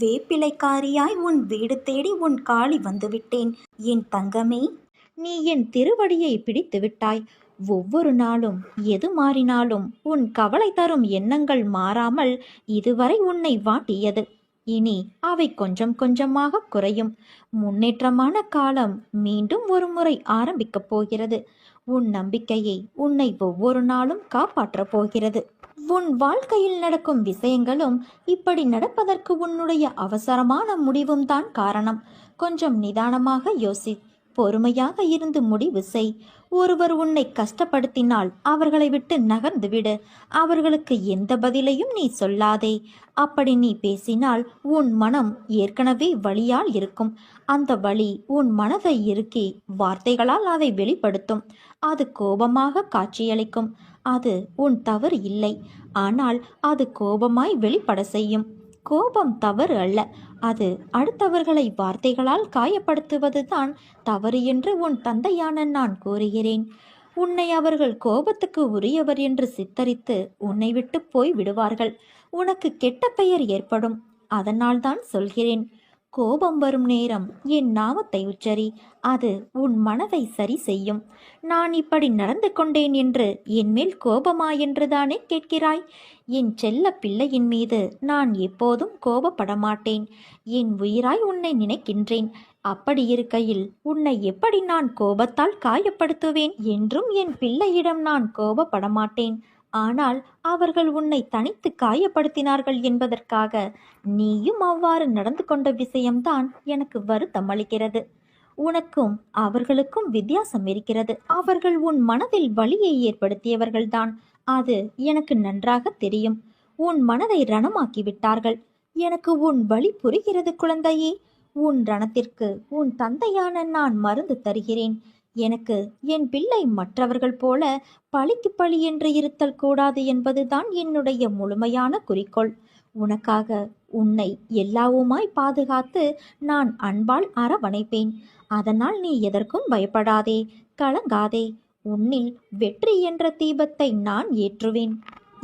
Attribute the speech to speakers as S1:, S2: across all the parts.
S1: வேப்பிலைக்காரியாய் உன் வீடு தேடி உன் காளி வந்துவிட்டேன். என் தங்கமே
S2: நீ என் திருவடியை பிடித்து விட்டாய். ஒவ்வொரு நாளும் எது மாறினாலும் உன் கவலை தரும் எண்ணங்கள் மாறாமல் இதுவரை உன்னை வாட்டியது. இனி அவை கொஞ்சம் கொஞ்சமாக குறையும். முன்னேற்றமான காலம் மீண்டும் ஒரு முறை ஆரம்பிக்கப் போகிறது. உன் நம்பிக்கையை உன்னை ஒவ்வொரு நாளும் காப்பாற்றப் போகிறது. உன் வாழ்க்கையில் நடக்கும் விஷயங்களும் இப்படி நடப்பதற்கு உன்னுடைய அவசரமான முடிவும் தான் காரணம். கொஞ்சம் நிதானமாக யோசி. பொறுமையாக இருந்து முடிவு செய். ஒருவர் உன்னை கஷ்டப்படுத்தினால் அவர்களை விட்டு நகர்ந்து விடு. அவர்களுக்கு எந்த பதிலையும் நீ சொல்லாதே. அப்படி நீ பேசினால் உன் மனம் ஏற்கனவே வழியால் இருக்கும். அந்த வழி உன் மனதை இறுக்கி வார்த்தைகளால் அதை வெளிப்படுத்தும். அது கோபமாக காட்சியளிக்கும். அது உன் தவறு இல்லை. ஆனால் அது கோபமாய் வெளிப்பட செய்யும். கோபம் தவறு அல்ல. அது அடுத்தவர்களை வார்த்தைகளால் காயப்படுத்துவதுதான் தவறு என்று உன் தந்தையான நான் கூறுகிறேன். உன்னை அவர்கள் கோபத்துக்கு உரியவர் என்று சித்தரித்து உன்னை விட்டு போய் விடுவார்கள். உனக்கு கெட்ட பெயர் ஏற்படும். அதனால்தான் சொல்கிறேன். கோபம் வரும் நேரம் என் நாமத்தை உச்சரி. அது உன் மனதை சரி செய்யும். நான் இப்படி நடந்து கொண்டேன் என்று என்மேல் கோபமா என்றுதானே கேட்கிறாய்? என் செல்ல பிள்ளையின் மீது நான் எப்போதும் கோபப்பட மாட்டேன். என் உயிராய் உன்னை நினைக்கின்றேன். அப்படி இருக்கையில் உன்னை எப்படி நான் கோபத்தால் காயப்படுத்துவேன் என்றும் என் பிள்ளையிடம் நான் கோபப்பட மாட்டேன். ஆனால் அவர்கள் உன்னை தனித்து காயப்படுத்தினார்கள் என்பதற்காக நீயும் அவ்வாறு நடந்து கொண்ட விஷயம்தான் எனக்கு வருத்தம் அளிக்கிறது. உனக்கும் அவர்களுக்கும் வித்தியாசம் இருக்கிறது. அவர்கள் உன் மனதில் வலியை ஏற்படுத்தியவர்கள்தான். அது எனக்கு நன்றாக தெரியும். உன் மனதை ரணமாக்கி விட்டார்கள் எனக்கு உன் வழி புரிகிறது குழந்தையே. உன் ரணத்திற்கு உன் தந்தையான நான் மருந்து தருகிறேன். எனக்கு என் பிள்ளை மற்றவர்கள் போல பழிக்கு பழி என்று இருத்தல் கூடாது என்பதுதான் என்னுடைய முழுமையான குறிக்கோள். உனக்காக உன்னை எல்லாவுமாய் பாதுகாத்து நான் அன்பால் அரவணைப்பேன். அதனால் நீ எதற்கும் பயப்படாதே கலங்காதே. உன்னில் வெற்றி என்ற தீபத்தை நான் ஏற்றுவேன்.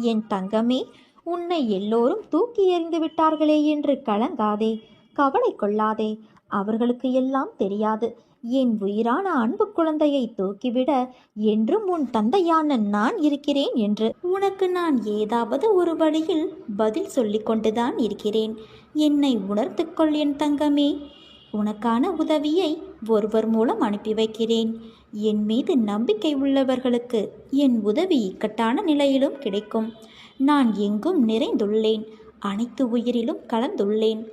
S2: என் தங்கமே உன்னை எல்லோரும் தூக்கி எறிந்து விட்டார்களே என்று கலங்காதே கவலை கொள்ளாதே. அவர்களுக்கு எல்லாம் தெரியாது. என் உயிரான அன்பு குழந்தையை தூக்கிவிட என்றும் உன் தந்தையான நான் இருக்கிறேன் என்று உனக்கு நான் ஏதாவது ஒரு வழியில் பதில் சொல்லிக் கொண்டுதான் இருக்கிறேன். என்னை உணர்த்துக்கொள் என் தங்கமே. உனக்கான உதவியை ஒருவர் மூலம் அனுப்பி வைக்கிறேன். என் மீது நம்பிக்கை உள்ளவர்களுக்கு என் உதவி இக்கட்டான நிலையிலும் கிடைக்கும். நான் எங்கும் நிறைந்துள்ளேன். அனைத்து உயிரிலும் கலந்துள்ளேன்.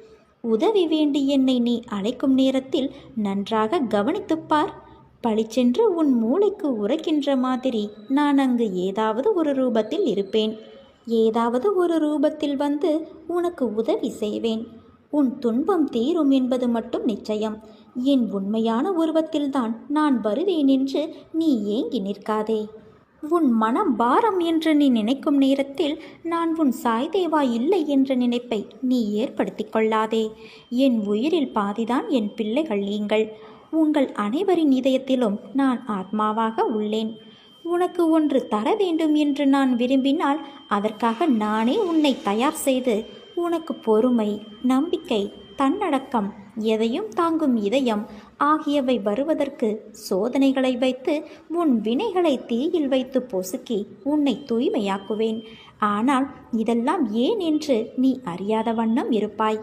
S2: உதவி வேண்டி என்னை நீ அழைக்கும் நேரத்தில் நன்றாக கவனித்துப் பார். பளிச்சென்று உன் மூளைக்கு உரைக்கின்ற மாதிரி நான் அங்கு ஏதாவது ஒரு ரூபத்தில் இருப்பேன். ஏதாவது ஒரு ரூபத்தில் வந்து உனக்கு உதவி செய்வேன். உன் துன்பம் தீரும் என்பது மட்டும் நிச்சயம். என் உண்மையான உருவத்தில்தான் நான் வருவேன் என்று நீ ஏங்கி நிற்காதே. உன் மனம் பாரம் என்று நீ நினைக்கும் நேரத்தில் நான் உன் சாய்தேவா இல்லை என்ற நினைப்பை நீ ஏற்படுத்திக் கொள்ளாதே. என் உயிரில் பாதிதான் என் பிள்ளைகள் நீங்கள். உங்கள் அனைவரின் இதயத்திலும் நான் ஆத்மாவாக உள்ளேன். உனக்கு ஒன்று தர வேண்டும் என்று நான் விரும்பினால் அதற்காக நானே உன்னை தயார் செய்து உனக்கு பொறுமை நம்பிக்கை தன்னடக்கம் எதையும் தாங்கும் இதயம் ஆகியவை வருவதற்கு சோதனைகளை வைத்து உன் வினைகளை தீயில் வைத்து பொசுக்கி உன்னை தூய்மையாக்குவேன். ஆனால் இதெல்லாம் ஏன் என்று நீ அறியாத வண்ணம் இருப்பாய்.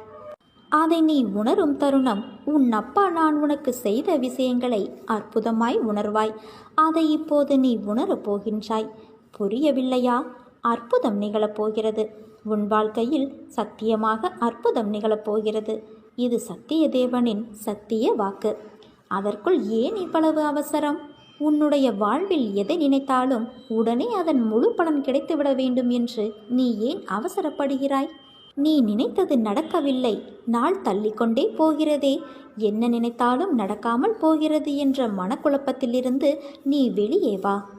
S2: அதை நீ உணரும் தருணம் உன் அப்பா நான் உனக்கு செய்த விஷயங்களை அற்புதமாய் உணர்வாய். அதை இப்போது நீ உணரப் போகின்றாய். புரியவில்லையா? அற்புதம் நிகழப்போகிறது உன் வாழ்க்கையில் சத்தியமாக அற்புதம் நிகழப்போகிறது இது சத்திய தேவனின் சத்திய வாக்கு. அதற்குள் ஏன் இவ்வளவு அவசரம்? உன்னுடைய வாழ்வில் எதை நினைத்தாலும் உடனே அதன் முழு பலன் கிடைத்துவிட வேண்டும் என்று நீ ஏன் அவசரப்படுகிறாய்? நீ நினைத்தது நடக்கவில்லை. நாள் தள்ளிக்கொண்டே போகிறதே. என்ன நினைத்தாலும் நடக்காமல் போகிறது என்ற மனக்குழப்பத்திலிருந்து நீ வெளியே வா.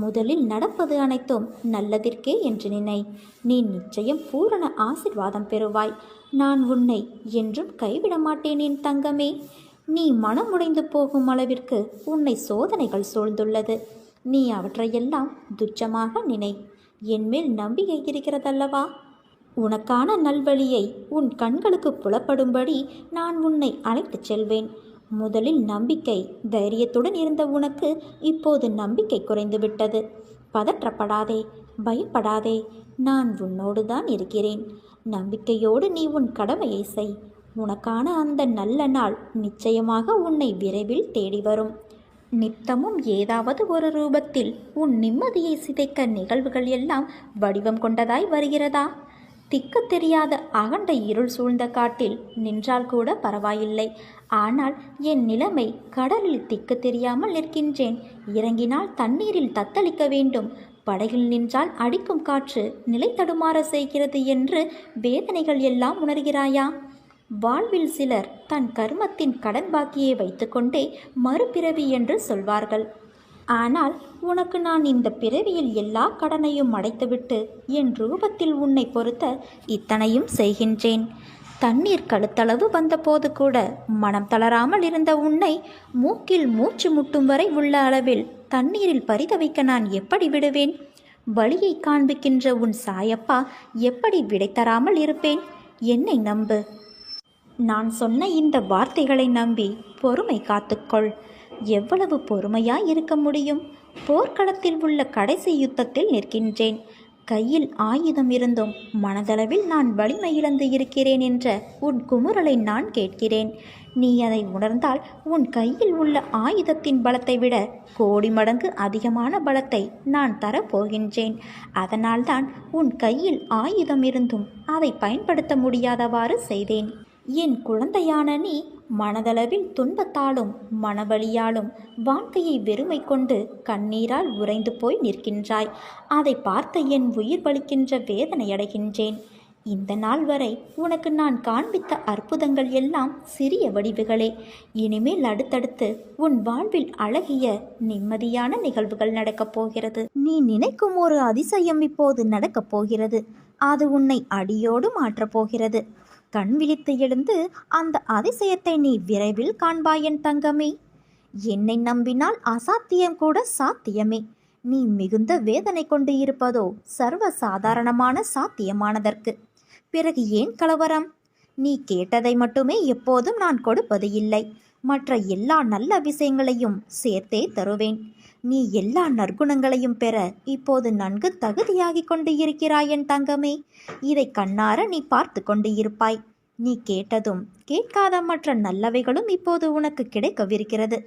S2: முதலில் நடப்பது அனைத்தும் நல்லதிற்கே என்று நினை. நீ நிச்சயம் பூரண ஆசிர்வாதம் பெறுவாய். நான் உன்னை என்றும் கைவிட மாட்டேன் என் தங்கமே. நீ மனமுடைந்து போகும் அளவிற்கு உன்னை சோதனைகள் சூழ்ந்துள்ளது. நீ அவற்றையெல்லாம் துச்சமாக நினை. என்மேல் நம்பிக்கை இருக்கிறதல்லவா?
S1: உனக்கான நல்வழியை உன் கண்களுக்கு புலப்படும்படி நான் உன்னை அழைத்துச் செல்வேன். முதலில் நம்பிக்கை தைரியத்துடன் இருந்த உனக்கு இப்போது நம்பிக்கை குறைந்துவிட்டது. பதற்றப்படாதே பயப்படாதே நான் உன்னோடு தான் இருக்கிறேன். நம்பிக்கையோடு நீ உன் கடமையை செய். உனக்கான அந்த நல்ல நாள் நிச்சயமாக உன்னை விரைவில் தேடி வரும். நித்தமும் ஏதாவது ஒரு ரூபத்தில் உன் நிம்மதியை சிதைக்க நிகழ்வுகள் எல்லாம் வடிவம் கொண்டதாய் வருகிறதா? திக்கு தெரியாத அகண்ட இருள் சூழ்ந்த காட்டில் நின்றால் கூட பரவாயில்லை. ஆனால் என் நிலைமை கடலில் திக்கு தெரியாமல் நிற்கின்றேன். இறங்கினால் தண்ணீரில் தத்தளிக்க வேண்டும். படகில் நின்றால் அடிக்கும் காற்று நிலை தடுமாற செய்கிறது என்று வேதனைகள் எல்லாம் உணர்கிறாயா? வாழ்வில் சிலர் தன் கர்மத்தின் கடன் பாக்கியை வைத்துக்கொண்டே மறுபிறவி என்று சொல்வார்கள். ஆனால் உனக்கு நான் இந்த பிறவியில் எல்லா கடனையும் அடைத்துவிட்டு என் ரூபத்தில் உன்னை பொறுத்த இத்தனையும் செய்கின்றேன். தண்ணீர் கழுத்தளவு வந்தபோது கூட மனம் தளராமல் இருந்த உன்னை மூக்கில் மூச்சு முட்டும் வரை உள்ள அளவில் தண்ணீரில் பரிதவிக்க நான் எப்படி விடுவேன்? வழியை காண்பிக்கின்ற உன் சாயப்பா எப்படி விடை தராமல் இருப்பேன்? என்னை நம்பு. நான் சொன்ன இந்த வார்த்தைகளை நம்பி பொறுமை காத்துக்கொள். எவ்வளவு பொறுமையாய் இருக்க முடியும்? போர்க்களத்தில் உள்ள கடைசி யுத்தத்தில் நிற்கின்றேன். கையில் ஆயுதம் இருந்தும் மனதளவில் நான் வலிமை இழந்து இருக்கிறேன் என்ற உன் குமுறலை நான் கேட்கிறேன். நீ அதை உணர்ந்தால் உன் கையில் உள்ள ஆயுதத்தின் பலத்தை விட கோடி மடங்கு அதிகமான பலத்தை நான் தரப்போகின்றேன் அதனால்தான் உன் கையில் ஆயுதம் இருந்தும் அதை பயன்படுத்த முடியாதவாறு செய்தேன். என் குழந்தையான நீ மனதளவில் துன்பத்தாலும் மனவழியாலும் வாழ்க்கையை வெறுமை கொண்டு கண்ணீரால் உறைந்து போய் நிற்கின்றாய். அதை பார்த்த என் உயிர் வலிக்கின்ற வேதனையடைகின்றேன் இந்த நாள் வரை உனக்கு நான் காண்பித்த அற்புதங்கள் எல்லாம் சிறிய வடிவுகளே. இனிமேல் அடுத்தடுத்து உன் வாழ்வில் அழகிய நிம்மதியான நிகழ்வுகள் நடக்கப் போகிறது. நீ நினைக்கும் ஒரு அதிசயம் இப்போது நடக்கப் போகிறது. அது உன்னை அடியோடு மாற்றப் போகிறது. கண் விழித்து எழுந்து அந்த அதிசயத்தை நீ விரைவில் காண்பாய் என் தங்கமே. என்னை நம்பினால் அசாத்தியம் கூட சாத்தியமே. நீ மிகுந்த வேதனை கொண்டு இருப்பதோ சர்வ சாதாரணமான சாத்தியமானதற்கு. பிறகு ஏன் கலவரம்? நீ கேட்டதை மட்டுமே எப்போதும் நான் கொடுப்பது இல்லை. மற்ற எல்லா நல்ல விஷயங்களையும் சேர்த்தே தருவேன். நீ எல்லா நற்குணங்களையும் பெற இப்போது நன்கு தகுதியாகிக் கொண்டு இருக்கிறாய் என் தங்கமே. இதை கண்ணார நீ பார்த்து கொண்டு இருப்பாய் நீ கேட்டதும் கேட்காத மற்ற நல்லவைகளும் இப்போது உனக்கு கிடைக்கவிருக்கிறது.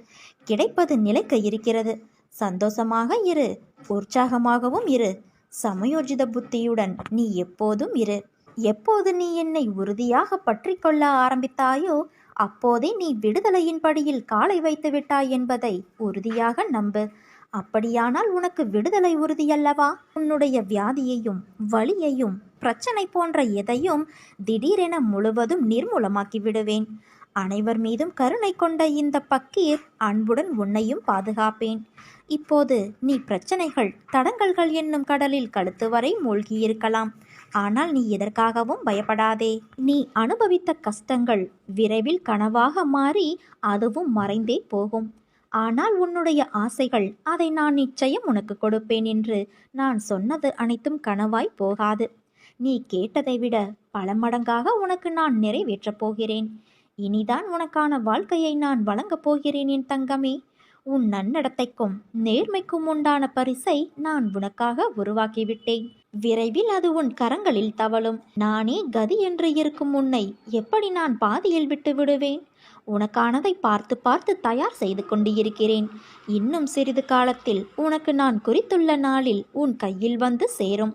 S1: கிடைப்பது நிலைக்க இருக்கிறது. சந்தோஷமாக இரு உற்சாகமாகவும் இரு. சமயோஜித புத்தியுடன் நீ எப்போதும் இரு. எப்போது நீ என்னை உறுதியாக பற்றி கொள்ள ஆரம்பித்தாயோ அப்போதே நீ விடுதலையின் படியில் காலை வைத்து விட்டாய் என்பதை உறுதியாக நம்பு. அப்படியானால் உனக்கு விடுதலை உறுதியல்லவா? உன்னுடைய வியாதியையும் வலியையும் பிரச்சனை போன்ற எதையும் திடீரென முழுவதும் நிர்மூலமாக்கி விடுவேன். அனைவர் மீதும் கருணை கொண்ட இந்த பக்கீர் அன்புடன் உன்னையும் பாதுகாப்பேன். இப்போது நீ பிரச்சனைகள் தடங்கல்கள் என்னும் கடலில் கழுத்து வரை மூழ்கியிருக்கலாம். ஆனால் நீ எதற்காகவும் பயப்படாதே. நீ அனுபவித்த கஷ்டங்கள் விரைவில் கனவாக மாறி அதுவும் மறைந்தே போகும். ஆனால் உன்னுடைய ஆசைகள் அதை நான் நிச்சயம் உனக்கு கொடுப்பேன் என்று நான் சொன்னது அனைத்தும் கனவாய் போகாது. நீ கேட்டதை விட பல மடங்காக உனக்கு நான் நிறைவேற்றப் போகிறேன். இனிதான் உனக்கான வாழ்க்கையை நான் வழங்கப் போகிறேன் என் தங்கமே. உன் நன்னடத்தைக்கும் நேர்மைக்கும் உண்டான பரிசை நான் உனக்காக உருவாக்கிவிட்டேன். விரைவில் அது உன் கரங்களில் தவழும். நானே கதி என்று இருக்கும் உன்னை எப்படி நான் பாதியில் விட்டு விடுவேன்? உனக்கானதை பார்த்து பார்த்து தயார் செய்து கொண்டு இருக்கிறேன் இன்னும் சிறிது காலத்தில் உனக்கு நான் குறித்துள்ள நாளில் உன் கையில் வந்து சேரும்.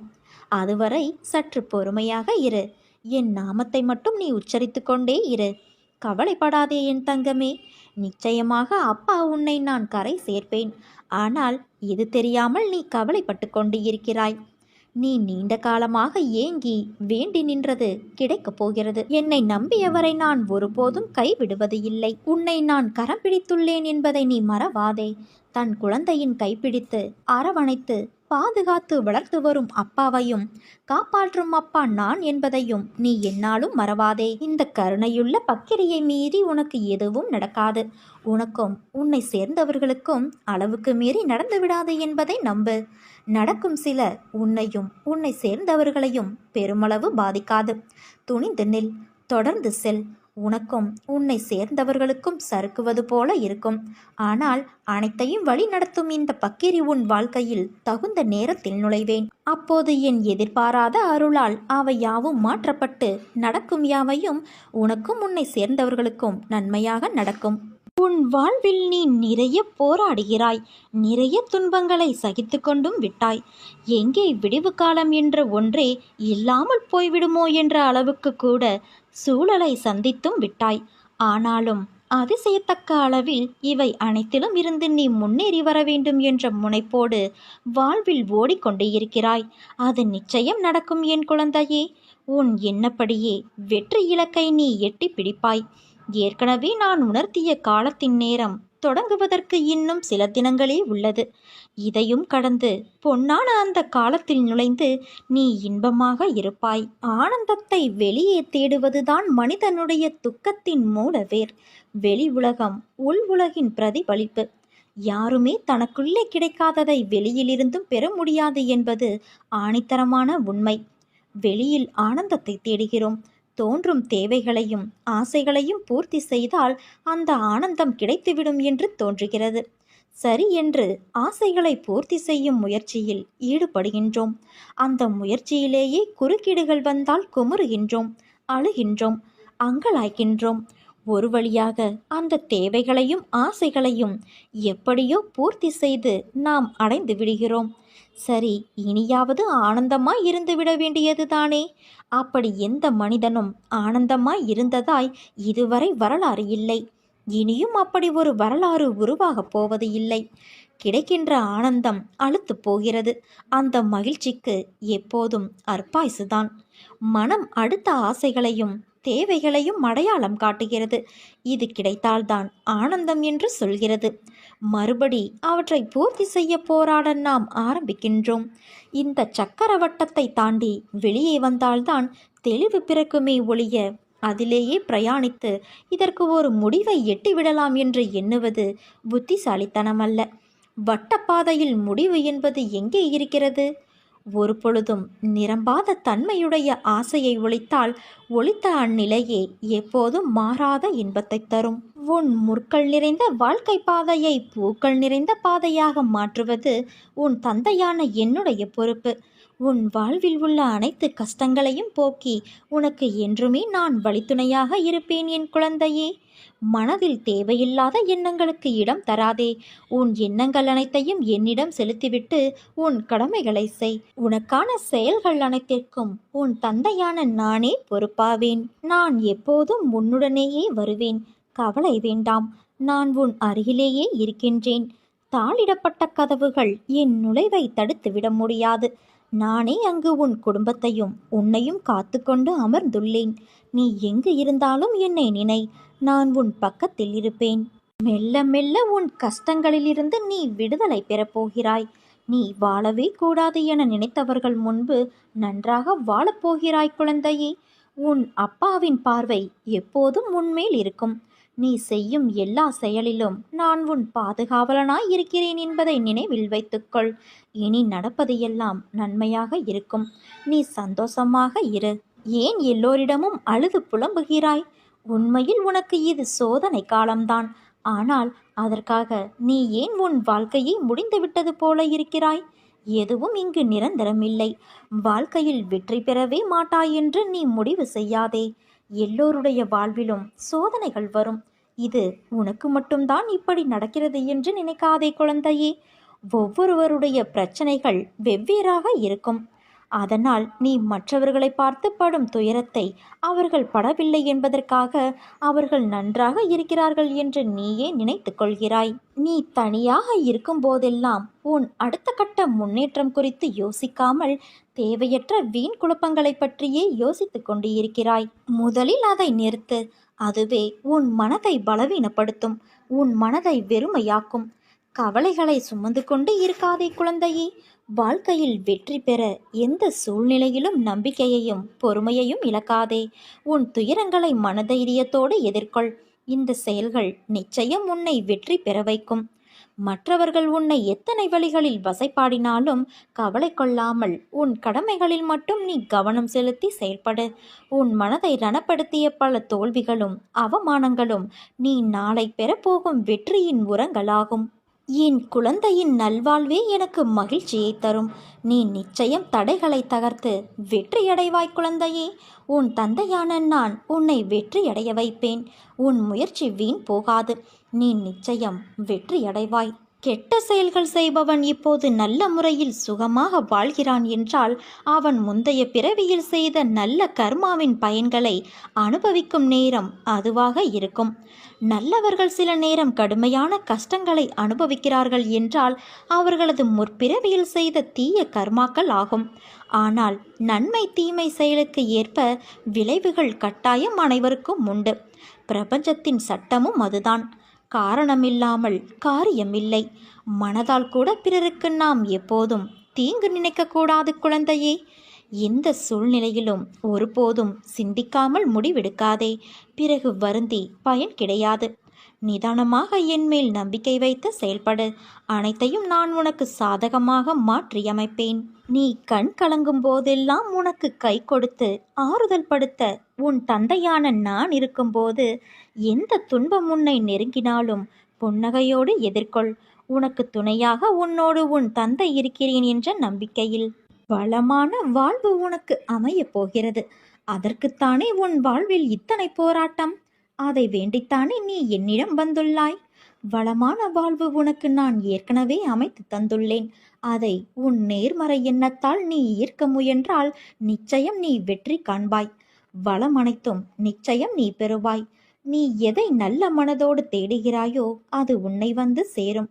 S1: அதுவரை சற்று பொறுமையாக இரு. என் நாமத்தை மட்டும் நீ உச்சரித்து கொண்டே இரு. கவலைப்படாதே என் தங்கமே. நிச்சயமாக அப்பா உன்னை நான் கரை சேர்ப்பேன். ஆனால் இது தெரியாமல் நீ கவலைப்பட்டு கொண்டு இருக்கிறாய் நீ நீண்ட காலமாக ஏங்கி வேண்டி நின்றது கிடைக்கப் போகிறது. என்னை நம்பியவரை நான் ஒருபோதும் கைவிடுவது இல்லை. உன்னை நான் கரம் பிடித்துள்ளேன் என்பதை நீ மறவாதே. தன் குழந்தையின் கைப்பிடித்து அரவணைத்து பாதுகாத்து வளர்த்து வரும் அப்பாவையும் காப்பாற்றும் அப்பா நான் என்பதையும் நீ என்னாலும் மறவாதே. இந்த கருணையுள்ள பக்கிரியை மீறி உனக்கு எதுவும் நடக்காது. உனக்கும் உன்னை சேர்ந்தவர்களுக்கும் அளவுக்கு மீறி நடந்து விடாது என்பதை நம்பு. நடக்கும் சில உன்னையும் உன்னை சேர்ந்தவர்களையும் பெருமளவு பாதிக்காது. துணிந்து நில் தொடர்ந்து செல். உனக்கும் உன்னை சேர்ந்தவர்களுக்கும் சறுக்குவது போல இருக்கும். ஆனால் அனைத்தையும் வழி நடத்தும் இந்த பக்கிரி உன் வாழ்க்கையில் தகுந்த நேரத்தில் நுழைவேன். அப்போது என் எதிர்பாராத அருளால் அவை யாவும் மாற்றப்பட்டு நடக்கும் யாவையும் உனக்கும் உன்னை சேர்ந்தவர்களுக்கும் நன்மையாக நடக்கும். உன் வாழ்வில் நீ நிறைய போராடுகிறாய். நிறைய துன்பங்களை சகித்து கொண்டும் விட்டாய். எங்கே விடிவு காலம் என்ற ஒன்றே இல்லாமல் போய்விடுமோ என்ற அளவுக்கு கூட சூழலை சந்தித்தும் விட்டாய். ஆனாலும் அதிசயத்தக்க அளவில் இவை அனைத்திலும் இருந்து நீ முன்னேறி வர வேண்டும் என்ற முனைப்போடு வாழ்வில் ஓடிக்கொண்டே இருக்கிறாய். அது நிச்சயம் நடக்கும் என் குழந்தையே. உன் எண்ணப்படியே வெற்றி இலக்கை நீ எட்டி பிடிப்பாய். ஏற்கனவே நான் உணர்த்திய காலத்தின் நேரம் தொடங்குவதற்கு இன்னும் சில தினங்களே உள்ளது. இதையும் கடந்து பொன்னான அந்த காலத்தில் நுழைந்து நீ இன்பமாக இருப்பாய். ஆனந்தத்தை வெளியே தேடுவதுதான் மனிதனுடைய துக்கத்தின் மூலவேர். வெளி உலகம் உள் உலகின் பிரதிபலிப்பு. யாருமே தனக்குள்ளே கிடைக்காததை வெளியிலிருந்தும் பெற முடியாது என்பது ஆணித்தரமான உண்மை. வெளியில் ஆனந்தத்தை தேடுகிறோம். தோன்றும் தேவைகளையும் ஆசைகளையும் பூர்த்தி செய்தால் அந்த ஆனந்தம் கிடைத்துவிடும் என்று தோன்றுகிறது. சரி என்று ஆசைகளை பூர்த்தி செய்யும் முயற்சியில் ஈடுபடுகின்றோம். அந்த முயற்சியிலேயே குறுக்கீடுகள் வந்தால் குமுறுகின்றோம் அழுகின்றோம் அங்கலாய்க்கின்றோம் ஒரு வழியாக அந்த தேவைகளையும் ஆசைகளையும் எப்படியோ பூர்த்தி செய்து நாம் அடைந்து விடுகிறோம். சரி இனியாவது ஆனந்தமாய் இருந்துவிட வேண்டியதுதானே அப்படி எந்த மனிதனும் ஆனந்தமாய் இருந்ததாய் இதுவரை வரலாறு இல்லை. இனியும் அப்படி ஒரு வரலாறு உருவாகப் போவது இல்லை. கிடைக்கின்ற ஆனந்தம் அழுத்து போகிறது. அந்த மகிழ்ச்சிக்கு எப்போதும் அற்பாய்சுதான். மனம் அடுத்த ஆசைகளையும் தேவைகளையும் அடையாளம் காட்டுகிறது. இது கிடைத்தால்தான் ஆனந்தம் என்று சொல்கிறது. மறுபடி அவற்றை பூர்த்தி செய்ய போராட நாம் ஆரம்பிக்கின்றோம். இந்த சக்கரவட்டத்தை தாண்டி வெளியே வந்தால்தான் தெளிவு பிறக்குமே ஒழிய அதிலேயே பிரயாணித்து இதற்கு ஒரு முடிவை எட்டிவிடலாம் என்று எண்ணுவது புத்திசாலித்தனமல்ல. வட்டப்பாதையில் முடிவு என்பது எங்கே இருக்கிறது? ஒரு பொழுதும் நிரம்பாத தன்மையுடைய ஆசையை ஒழித்தால் ஒழித்த அந்நிலையே எப்போதும் மாறாத இன்பத்தை தரும். உன் முற்கள் நிறைந்த வாழ்க்கை பாதையை பூக்கள் நிறைந்த பாதையாக மாற்றுவது உன் தந்தையான என்னுடைய பொறுப்பு. உன் வாழ்வில் உள்ள அனைத்து கஷ்டங்களையும் போக்கி உனக்கு என்றுமே நான் வழித்துணையாக இருப்பேன் என் குழந்தையே. மனதில் தேவையில்லாத எண்ணங்களுக்கு இடம் தராதே. உன் எண்ணங்கள் அனைத்தையும் என்னிடம் செலுத்திவிட்டு உன் கடமைகளை செய். உனக்கான செயல்கள் அனைத்திற்கும் உன் தந்தையான நானே பொறுப்பாவேன். நான் எப்போதும் உன்னுடனேயே வருவேன். கவலை வேண்டாம். நான் உன் அருகிலேயே இருக்கின்றேன். தாளிடப்பட்ட கதவுகள் என் நுழைவை தடுத்துவிட முடியாது. நானே அங்கு உன் குடும்பத்தையும் உன்னையும் காத்துக்கொண்டு அமர்ந்துள்ளேன். நீ எங்கு இருந்தாலும் என்னை நினை. நான் உன் பக்கத்தில் இருப்பேன். மெல்ல மெல்ல உன் கஷ்டங்களிலிருந்து நீ விடுதலை பெறப்போகிறாய் நீ வாழவே கூடாது என நினைத்தவர்கள் முன்பு நன்றாக வாழப்போகிறாய் குழந்தையே. உன் அப்பாவின் பார்வை எப்போதும் உன்மேல் இருக்கும். நீ செய்யும் எல்லா செயலிலும் நான் உன் பாதுகாவலனாய் இருக்கிறேன் என்பதை நினைவில் வைத்துக்கொள். இனி நடப்பது எல்லாம் நன்மையாக இருக்கும். நீ சந்தோஷமாக இரு. ஏன் எல்லோரிடமும் அழுது புலம்புகிறாய்? உண்மையில் உனக்கு இது சோதனை காலம்தான். ஆனால் அதற்காக நீ ஏன் உன் வாழ்க்கையை முடிந்துவிட்டது போல இருக்கிறாய்? எதுவும் இங்கு நிரந்தரமில்லை. வாழ்க்கையில் வெற்றி பெறவே மாட்டாய் என்று நீ முடிவு செய்யாதே. எல்லோருடைய வாழ்விலும் சோதனைகள் வரும். இது உனக்கு மட்டும்தான் இப்படி நடக்கிறது என்று நினைக்காதே குழந்தையே. ஒவ்வொருவருடைய பிரச்சனைகள் வெவ்வேறாக இருக்கும். அதனால் நீ மற்றவர்களை பார்த்து படும் துயரத்தை அவர்கள் படவில்லை என்பதற்காக அவர்கள் நன்றாக இருக்கிறார்கள் என்று நீயே நினைத்து கொள்கிறாய். நீ தனியாக இருக்கும் போதெல்லாம் உன் அடுத்த கட்ட முன்னேற்றம் குறித்து யோசிக்காமல் தேவையற்ற வீண் குழப்பங்களை பற்றியே யோசித்து கொண்டு இருக்கிறாய் முதலில் அதை நிறுத்து. அதுவே உன் மனதை பலவீனப்படுத்தும். உன் மனதை வெறுமையாக்கும். கவலைகளை சுமந்து கொண்டு இருக்காதே குழந்தையே. வாழ்க்கையில் வெற்றி பெற எந்த சூழ்நிலையிலும் நம்பிக்கையையும் பொறுமையையும் இழக்காதே. உன் துயரங்களை மனதைரியத்தோடு எதிர்கொள். இந்த செயல்கள் நிச்சயம் உன்னை வெற்றி பெற வைக்கும். மற்றவர்கள் உன்னை எத்தனை வழிகளில் வசைப்பாடினாலும் கவலை கொள்ளாமல் உன் கடமைகளில் மட்டும் நீ கவனம் செலுத்தி செயல்படு. உன் மனதை ரணப்படுத்திய பல தோல்விகளும் அவமானங்களும் நீ நாளை பெறப்போகும் வெற்றியின் உரங்களாகும். என் குழந்தையின் நல்வாழ்வே எனக்கு மகிழ்ச்சியை தரும். நீ நிச்சயம் தடைகளை தகர்த்து வெற்றியடைவாய் குழந்தையே. உன் தந்தையான நான் உன்னை வெற்றியடைய வைப்பேன். உன் முயற்சி வீண் போகாது. நீ நிச்சயம் வெற்றியடைவாய். கெட்ட செயல்கள் செய்பவன் இப்போது நல்ல முறையில் சுகமாக வாழ்கிறான் என்றால் அவன் முந்தைய பிறவியில் செய்த நல்ல கர்மாவின் பயன்களை அனுபவிக்கும் நேரம் அதுவாக இருக்கும். நல்லவர்கள் சில நேரம் கடுமையான கஷ்டங்களை அனுபவிக்கிறார்கள் என்றால் அவர்களது முற்பிறவியில் செய்த தீய கர்மாக்கள் ஆகும். ஆனால் நன்மை தீமை செயலுக்கு ஏற்ப விளைவுகள் கட்டாயம் அனைவருக்கும் உண்டு. பிரபஞ்சத்தின் சட்டமும் அதுதான். காரணமில்லாமல் காரியமில்லை. மனதால் கூட பிறருக்கு நாம் எப்போதும் தீங்கு நினைக்கக்கூடாது குழந்தையே. எந்த சூழ்நிலையிலும் ஒருபோதும் சிந்திக்காமல் முடிவெடுக்காதே. பிறகு வருந்தி பயன் கிடையாது. நிதானமாக என் மேல் நம்பிக்கை வைத்து செயல்படு. அனைத்தையும் நான் உனக்கு சாதகமாக மாற்றியமைப்பேன். நீ கண் கலங்கும் போதெல்லாம் உனக்கு கை கொடுத்து ஆறுதல் படுத்த உன் தந்தையான நான் இருக்கும்போது எந்த துன்பம் உன்னை நெருங்கினாலும் புன்னகையோடு எதிர்கொள். உனக்கு துணையாக உன்னோடு உன் தந்தை இருக்கிறேன் என்ற நம்பிக்கையில் வளமான வாழ்வு உனக்கு அமையப் போகிறது. அதற்குத்தானே உன் வாழ்வில் இத்தனை போராட்டம்? அதை வேண்டித்தானே நீ என்னிடம் வந்துள்ளாய்? வளமான வாழ்வு உனக்கு நான் ஏற்கனவே அமைத்து தந்துள்ளேன். அதை உன் நேர்மறை எண்ணத்தால் நீ ஈர்க்க முயன்றால் நிச்சயம் நீ வெற்றி காண்பாய். வளம் அனைத்தும் நிச்சயம் நீ பெறுவாய். நீ எதை நல்ல மனதோடு தேடுகிறாயோ அது உன்னை வந்து சேரும்.